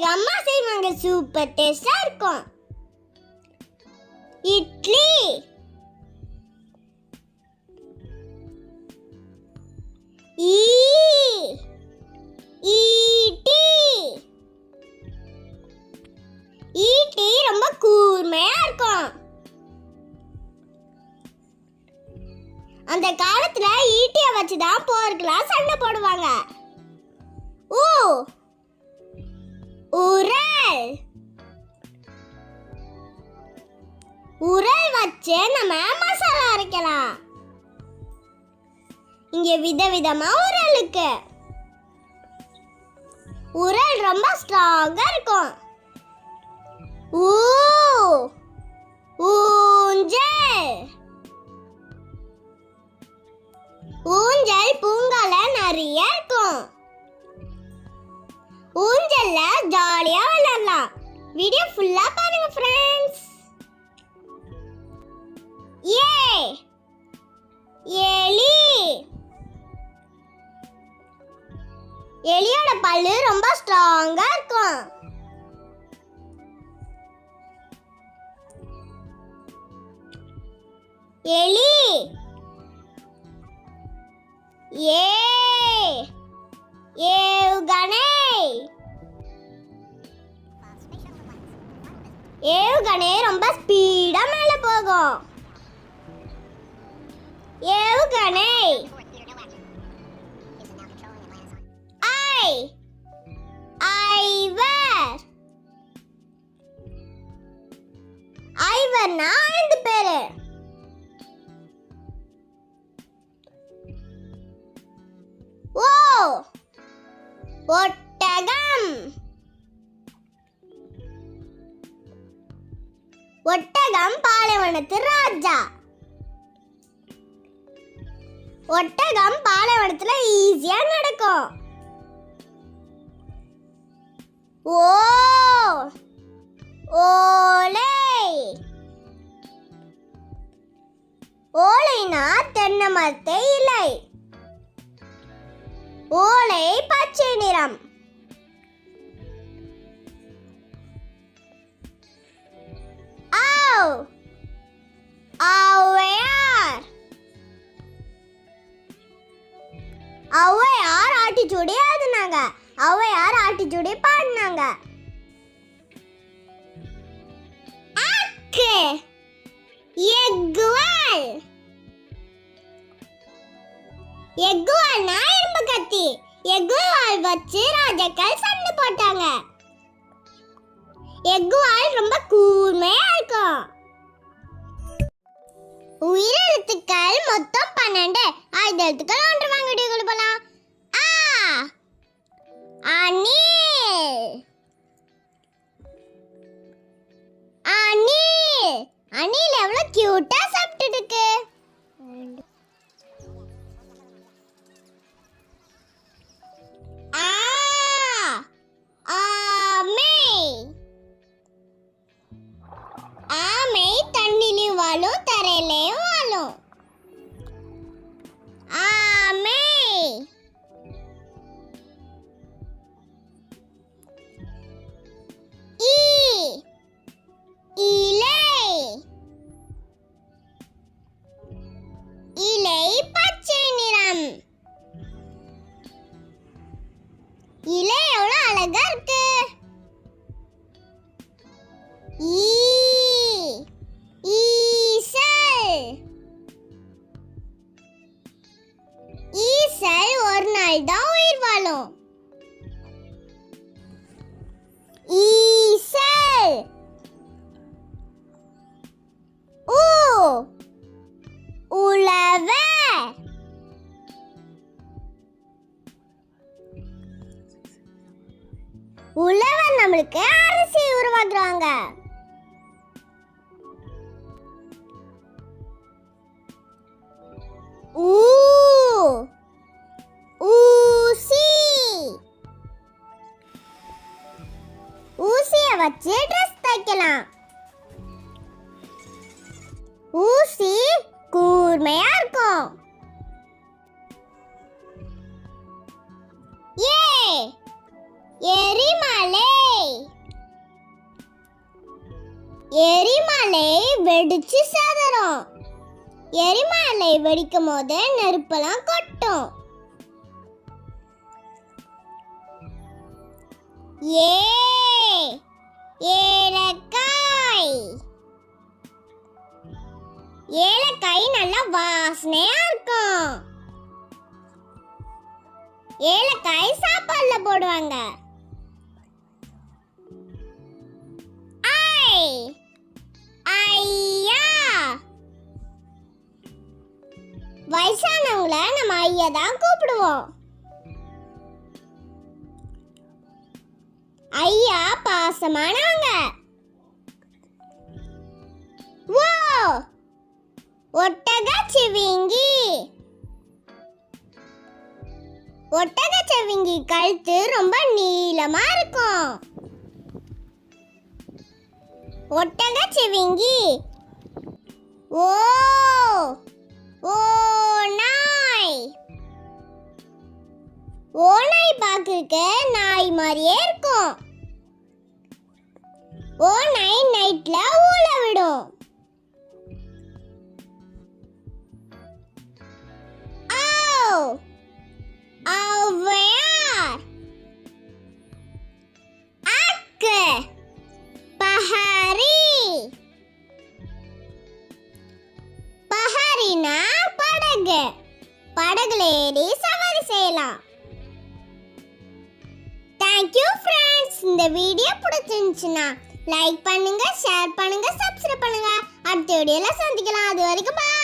அம்மா செய்வாங்க சூப்பர் டேஸ்டா இருக்கும். இட்லி. ஈ. ஈட்டி. ஈட்டி ரொம்ப கூர்மையா இருக்கும். அந்த காலத்துல ஈட்டிய வச்சுதான் போருக்கெல்லாம் சண்டை போடுவாங்க. ஓ உரல். உரல் வச்சு நம்ம மசாலா அரைக்கலாம். இங்க விதவிதமா உரல் இருக்கு. உரல் ரொம்ப ஸ்ட்ராங்கா இருக்கும். ஊ ஊஞ்சல். ஊஞ்சல் பூங்கால நிறைய இருக்கும். ஊஞ்சல்ல ஜாலியா விளையாடலாம். வீடியோ ஃபுல்லா பாருங்க ஃப்ரெண்ட்ஸ் ஏ எலி. எலியோட பல்லு ரொம்ப ஸ்ட்ராங்கா இருக்கும். எலி. ஏ ஏவுகணை ஏவுகணை ரொம்ப ஸ்பீடா மேல போகும். ஏவுகணை. ஐ ஐவர் ஐவர்னா ஐந்து பேரு. ஓ ஒட்டகம். ஒட்டகம் பாலைவனத்து ராஜா. ஒட்டகம் பாலைவனத்துல ஈஸியா நடக்கும். ஓ ஓலை. ஓலைனா தென்னை மரத்தை இலை. ஓலை பச்சை நிறம். ஔவையார் ஔவையார் ஆட்டிச்சூடி எழுதுனாங்க ஔவையார் ஆட்டிச்சூடி பாடினாங்க. அக்கு எக்குவல் எக்குவால்னா இரும்பு கத்தி. எக்குவால் வச்சு ராஜாக்கள் சண்டை போட்டாங்க. எக்குவால் ரொம்ப கூர்மையா இருக்கும். உயிரெழுத்துக்கள் மொத்தம் பன்னெண்டு. ஆயுத எழுத்துக்கள் ஒன்று வாங்க வீடியோ ஆ! இலை எவ்வளவு அழகா இருக்கு. ஈசல். ஈசல் ஒரு நாள் தான் உயிர் வாழும். ஈசல். ஊ உழவர் உழவர் நம்மளுக்கு அரிசி உருவாக்குறாங்க ஊ ஊசி. ஊசியை வச்சு ட்ரெஸ் தைக்கலாம். ஊசி கூர்மையா இருக்கும். எரிமலை. எரிமலை வெடிச்சு சதறோம். எரிமலை வெடிக்கும் போது நெருப்பெல்லாம் கொட்டும். ஏ ஏலக்காய். ஏலக்காய் நல்லா வாசனையா இருக்கும். ஏலக்காய் சாப்பாடுல போடுவாங்க. ஐயா. வயசானவங்கள நம்ம ஐயா தான் கூப்பிடுவோம். ஐயா பாசமானவங்க. ஓ ஒட்டக சிவிங்கி ஒட்டக சிவிங்கி கழுத்து ரொம்ப நீளமா இருக்கும். ஒட்டக சிவிங்கி ஓ ஓ நாய். ஓ நாய் பார்க்க நாய் மாதிரியே இருக்கும். ஓநாய் நைட்ல ஊழ விடும். படகுல ஏறி சவாரி செய்யலாம். தேங்க்யூ ஃப்ரெண்ட்ஸ் இந்த வீடியோ பிடிச்சிருந்துச்சுன்னா லைக் பண்ணுங்க ஷேர் பண்ணுங்க சப்ஸ்கிரைப் பண்ணுங்க. அடுத்த வீடியோல சந்திக்கலாம். அது வரைக்கும் bye.